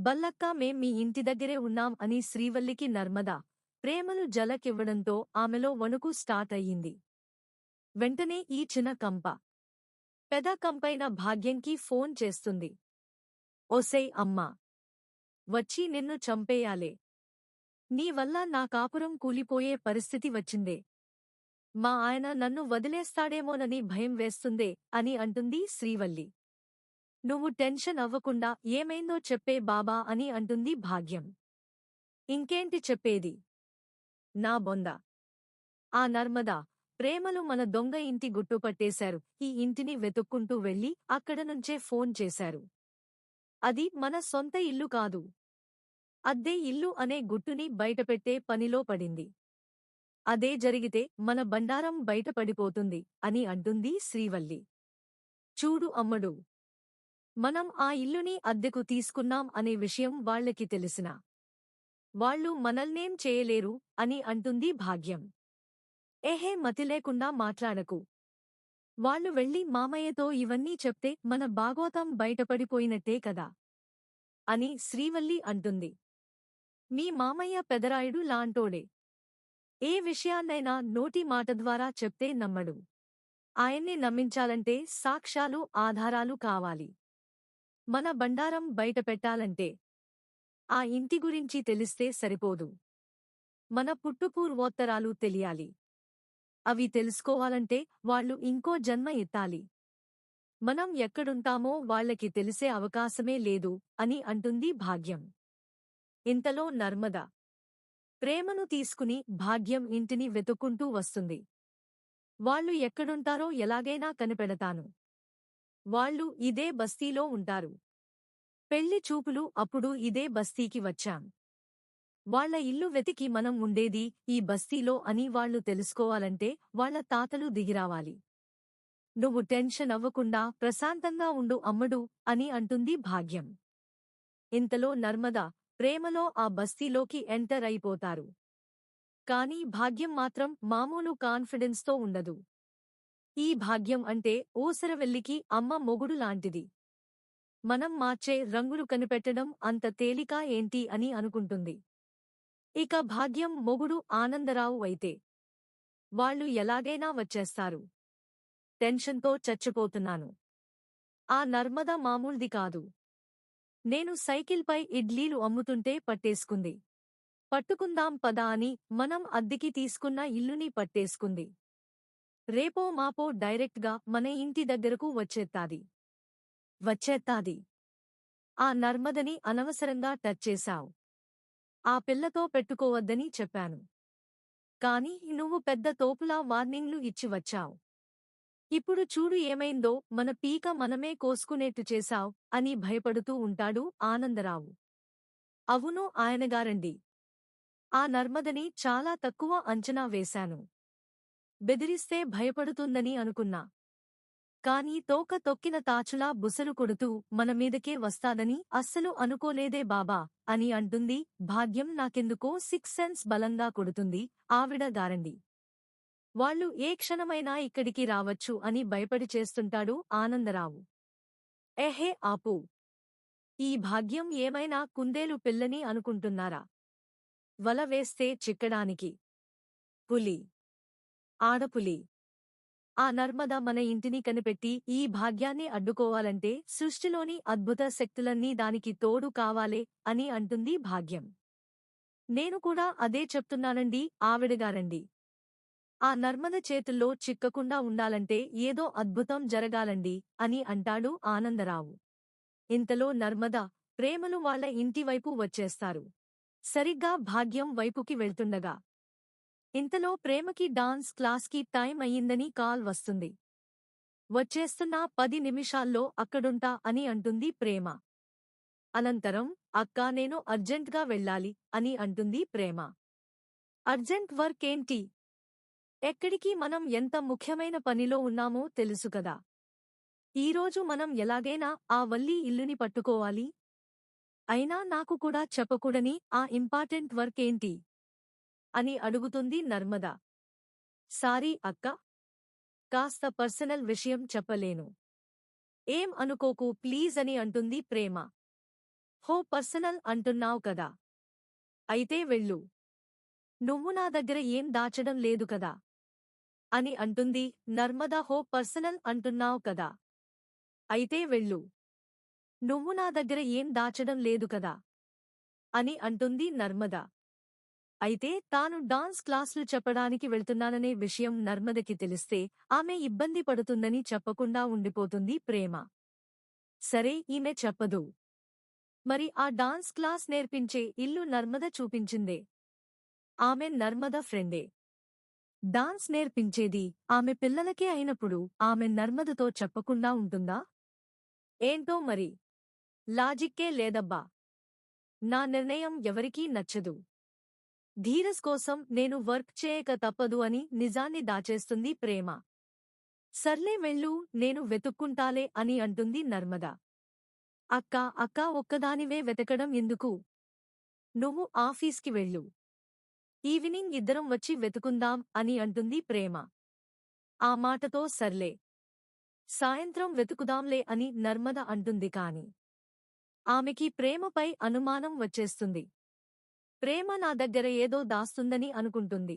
బల్లక్క మేం మీ ఇంటి దగ్గరే ఉన్నాం అని శ్రీవల్లికి నర్మద ప్రేమను జలకివ్వడంతో ఆమెలో వణుకు స్టార్ట్ అయ్యింది. వెంటనే ఈ చిన్న కంప. పెద కంపైన భాగ్యంకి ఫోన్ చేస్తుంది. ఒసై అమ్మా. వచ్చి నిన్ను చంపేయాలే. నీ వల్ల నా కాపురం కూలిపోయే పరిస్థితి వచ్చిందే. మా ఆయన నన్ను వదిలేస్తాడేమోనని భయం వేస్తుందే అని అంటుంది శ్రీవల్లి. నువ్వు టెన్షన్ అవ్వకుండా ఏమైందో చెప్పే బాబా అని అంటుంది భాగ్యం. ఇంకేంటి చెప్పేది? నా బొంద. ఆ నర్మదా ప్రేమలు మన దొంగ ఇంటి గుట్టు పట్టేశారు. ఈ ఇంటిని వెతుక్కుంటూ వెళ్ళి అక్కడ నుంచే ఫోన్ చేశారు. అది మన సొంత ఇల్లు కాదు. అద్దే ఇల్లు అనే గుట్టుని బయటపెట్టే పనిలో పడింది. అదే జరిగితే మన బండారం బయటపడిపోతుంది అని అంటుంది శ్రీవల్లి. చూడు అమ్మడు మనం ఆ ఇల్లుని అద్దెకు తీసుకున్నాం అనే విషయం వాళ్ళకి తెలిసినా. వాళ్ళు మనల్నేం చేయలేరు అని అంటుంది భాగ్యం. ఏహే మతి లేకుండా మాట్లాడకు. వాళ్ళు వెళ్ళి మామయ్యతో ఇవన్నీ చెప్తే మన బాగోతం బయటపడిపోయినట్టే కదా? అని శ్రీవల్లి అంటుంది. మీ మామయ్య పెదరాయుడు లాంటోడే. ఏ విషయాన్నైనా నోటి మాట ద్వారా చెప్తే నమ్మడు. ఆయన్ని నమ్మించాలంటే సాక్ష్యాలు ఆధారాలు కావాలి. మన బండారం బయటపెట్టాలంటే ఆ ఇంటి గురించి తెలిస్తే సరిపోదు. మన పుట్టుపూర్వోత్తరాలు తెలియాలి. అవి తెలుసుకోవాలంటే వాళ్ళు ఇంకో జన్మ ఎత్తాలి. మనం ఎక్కడుంటామో వాళ్ళకి తెలిసే అవకాశమే లేదు అని అంటుంది భాగ్యం. ఇంతలో నర్మద ప్రేమను తీసుకుని భాగ్యం ఇంటిని వెతుక్కుంటూ వస్తుంది. వాళ్ళు ఎక్కడుంటారో ఎలాగైనా కనిపెడతాను. వాళ్ళు ఇదే బస్తీలో ఉంటారు. పెళ్ళి చూపులు అప్పుడు ఇదే బస్తీకి వచ్చాం. వాళ్ళ ఇల్లు వెతికి మనం ఉండేది ఈ బస్తీలో అని వాళ్ళు తెలుసుకోవాలంటే వాళ్ళ తాతలు దిగిరావాలి. నువ్వు టెన్షన్ అవ్వకుండా ప్రశాంతంగా ఉండు అమ్మడు అని అంటుంది భాగ్యం. ఇంతలో నర్మద ప్రేమలో ఆ బస్తీలోకి ఎంటర్ అయిపోతారు. కాని భాగ్యం మాత్రం మామూలు కాన్ఫిడెన్స్తో ఉండదు. ఈ భాగ్యం అంటే ఓసరవెల్లికి అమ్మ మొగుడు లాంటిది. మనం మార్చే రంగులు కనిపెట్టడం అంత తేలిక ఏంటి అని అనుకుంటుంది. ఇక భాగ్యం మొగుడు ఆనందరావు అయితే వాళ్ళు ఎలాగైనా వచ్చేస్తారు. టెన్షన్తో చచ్చిపోతున్నాను. ఆ నర్మద మామూల్ది కాదు. నేను సైకిల్పై ఇడ్లీలు అమ్ముతుంటే పట్టేసుకుంది. పట్టుకుందాం పదా అని మనం అద్దెకి తీసుకున్న ఇల్లుని పట్టేసుకుంది. రేపో మాపో డైరెక్ట్గా మన ఇంటి దగ్గరకు వచ్చేత్తాది. వచ్చేత్తాది. ఆ నర్మదని అనవసరంగా టచ్ చేశావు. ఆ పిల్లతో పెట్టుకోవద్దని చెప్పాను. కాని నువ్వు పెద్ద తోపులా వార్నింగ్లు ఇచ్చి వచ్చావు. ఇప్పుడు చూడు ఏమైందో మన పీక మనమే కోసుకునేట్టు చేశావ్ అని భయపడుతూ ఉంటాడు ఆనందరావు. అవును ఆయనగారండి. ఆ నర్మదని చాలా తక్కువ అంచనా వేశాను. బెదిరిస్తే భయపడుతుందని అనుకున్నా. కాని తోక తొక్కిన తాచులా బుసలు కొడుతూ మన మీదకే వస్తాదని అస్సలు అనుకోలేదే బాబా అని అంటుంది. భాగ్యం నాకెందుకో సిక్స్ సెన్స్ బలంగా కొడుతుంది. ఆవిడ గారండి వాళ్ళు ఏ క్షణమైనా ఇక్కడికి రావచ్చు అని భయపడి చేస్తుంటాడు ఆనందరావు. ఎహే ఆపు. ఈ భాగ్యం ఏమైనా కుందేలు పిల్లని అనుకుంటున్నారా? వల వేస్తే చిక్కడానికి. పులి. ఆడపులి. ఆ నర్మద మన ఇంటిని కనిపెట్టి ఈ భాగ్యాన్ని అడ్డుకోవాలంటే సృష్టిలోని అద్భుత శక్తులన్నీ దానికి తోడు కావాలే అని అంటుంది భాగ్యం. నేను కూడా అదే చెప్తున్నానండి ఆవిడగారండి ఆ నర్మద చేతుల్లో చిక్కకుండా ఉండాలంటే ఏదో అద్భుతం జరగాలండి అని అంటాడు ఆనందరావు. ఇంతలో నర్మద ప్రేమలు వాళ్ళ ఇంటివైపు వచ్చేస్తారు. సరిగ్గా భాగ్యం వైపుకి వెళ్తుండగా ఇంతలో ప్రేమకి డాన్స్ క్లాస్కి టైం అయ్యిందని కాల్ వస్తుంది. వచ్చేస్తున్నా పది నిమిషాల్లో అక్కడుంటా అని అంటుంది ప్రేమ. అనంతరం అక్కా నేను అర్జెంట్గా వెళ్ళాలి అని అంటుంది ప్రేమ. అర్జెంట్ వర్క్ ఏంటి? ఎక్కడికి మనం ఎంత ముఖ్యమైన పనిలో ఉన్నామో తెలుసు కదా. ఈరోజు మనం ఎలాగైనా ఆ వల్లి ఇల్లుని పట్టుకోవాలి. అయినా నాకు కూడా చెప్పకూడని ఆ ఇంపార్టెంట్ వర్క్ ఏంటి? అని అడుగుతుంది నర్మద. సారీ అక్క. కాస్త పర్సనల్ విషయం చెప్పలేను. ఏం అనుకోకు ప్లీజ్ అని అంటుంది ప్రేమ. హో పర్సనల్ అంటున్నావు కదా. అయితే వెళ్ళు. నువ్వు నా దగ్గర ఏం దాచడం లేదు కదా. అని అంటుంది నర్మద హో పర్సనల్ అంటున్నావు కదా. అయితే వెళ్ళు. నువ్వు నా దగ్గర ఏం దాచడం లేదు కదా. అని అంటుంది నర్మద. అయితే తాను డాన్స్ క్లాసులు చెప్పడానికి వెళ్తున్నాననే విషయం నర్మదకి తెలిస్తే ఆమె ఇబ్బంది పడుతుందని చెప్పకుండా ఉండిపోతుంది ప్రేమ. సరే ఈమె చెప్పదు. మరి ఆ డాన్స్ క్లాస్ నేర్పించే ఇల్లు నర్మద చూపించిందే. ఆమె నర్మద ఫ్రెండే. డాన్స్ నేర్పించేది ఆమె పిల్లలకే అయినప్పుడు ఆమె నర్మదతో చెప్పకుండా ఉంటుందా? ఏంటో మరి? లాజిక్కే లేదబ్బా. నా నిర్ణయం ఎవరికీ నచ్చదు. ధీరస్ కోసం నేను వర్క్ చేయక తప్పదు అని నిజాన్ని దాచేస్తుంది ప్రేమ. సర్లే వెళ్ళు నేను వెతుక్కుంటాలే అని అంటుంది నర్మద. అక్క అక్క ఒక్కదానివే వెతకడం ఎందుకు? నువ్వు ఆఫీస్కి వెళ్ళు. ఈవినింగ్ ఇద్దరం వచ్చి వెతుకుందాం అని అంటుంది ప్రేమ. ఆ మాటతో సర్లే. సాయంత్రం వెతుకుదాంలే అని నర్మద అంటుంది కాని. ఆమెకి ప్రేమపై అనుమానం వచ్చేస్తుంది. ప్రేమ నా దగ్గర ఏదో దాస్తుందని అనుకుంటుంది.